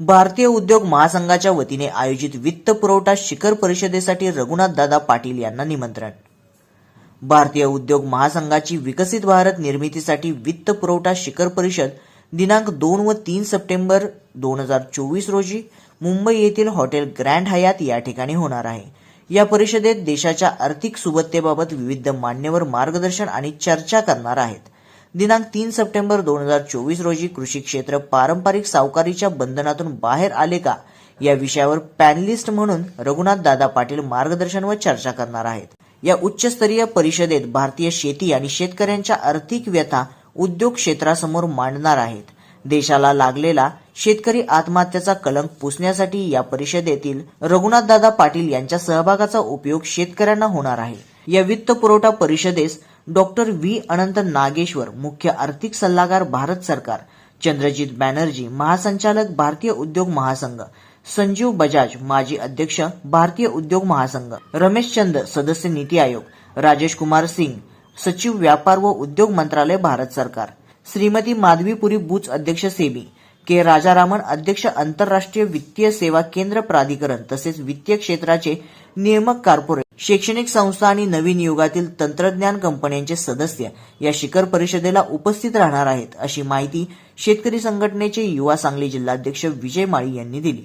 भारतीय उद्योग महासंघाच्या वतीने आयोजित वित्त पुरवठा शिखर परिषदेसाठी रघुनाथ दादा पाटील यांना निमंत्रण. भारतीय उद्योग महासंघाची विकसित भारत निर्मितीसाठी वित्त पुरवठा शिखर परिषद दिनांक दोन व तीन सप्टेंबर दोन हजार चोवीस रोजी मुंबई येथील हॉटेल ग्रँड हयात या ठिकाणी होणार आहे. या परिषदेत देशाच्या आर्थिक सुबत्तेबाबत विविध मान्यवर मार्गदर्शन आणि चर्चा करणार आहेत. दिनांक तीन सप्टेंबर दोन हजार चोवीस रोजी कृषी क्षेत्र पारंपरिक सावकारीच्या बंधनातून बाहेर आले का? या विषयावर पॅनलिस्ट म्हणून रघुनाथ दादा पाटील मार्गदर्शन व चर्चा करणार आहेत. या उच्चस्तरीय परिषदेत भारतीय शेती आणि शेतकऱ्यांच्या आर्थिक व्यथा उद्योग क्षेत्रासमोर मांडणार आहेत. देशाला लागलेला शेतकरी आत्महत्याचा कलंक पुसण्यासाठी या परिषदेतील रघुनाथदादा पाटील यांच्या सहभागाचा उपयोग शेतकऱ्यांना होणार आहे. या वित्त पुरवठा परिषदेस डॉक्टर व्ही. अनंत नागेश्वर मुख्य आर्थिक सल्लागार भारत सरकार चंद्रजित बॅनर्जी महासंचालक भारतीय उद्योग महासंघ संजीव बजाज माजी अध्यक्ष भारतीय उद्योग महासंघ रमेश चंद सदस्य नीती आयोग राजेश कुमार सिंग सचिव व्यापार व उद्योग मंत्रालय भारत सरकार श्रीमती माधवीपुरी बुच अध्यक्ष सेबी के. राजारामन अध्यक्ष आंतरराष्ट्रीय वित्तीय सेवा केंद्र प्राधिकरण तसेच वित्तीय क्षेत्राचे नियामक कॉर्पोरेट शैक्षणिक संस्था आणि नवीन युगातील तंत्रज्ञान कंपन्यांचे सदस्य या शिखर परिषदेला उपस्थित राहणार आहेत अशी माहिती शेतकरी संघटनेचे युवा सांगली जिल्हाध्यक्ष विजय माळी यांनी दिली.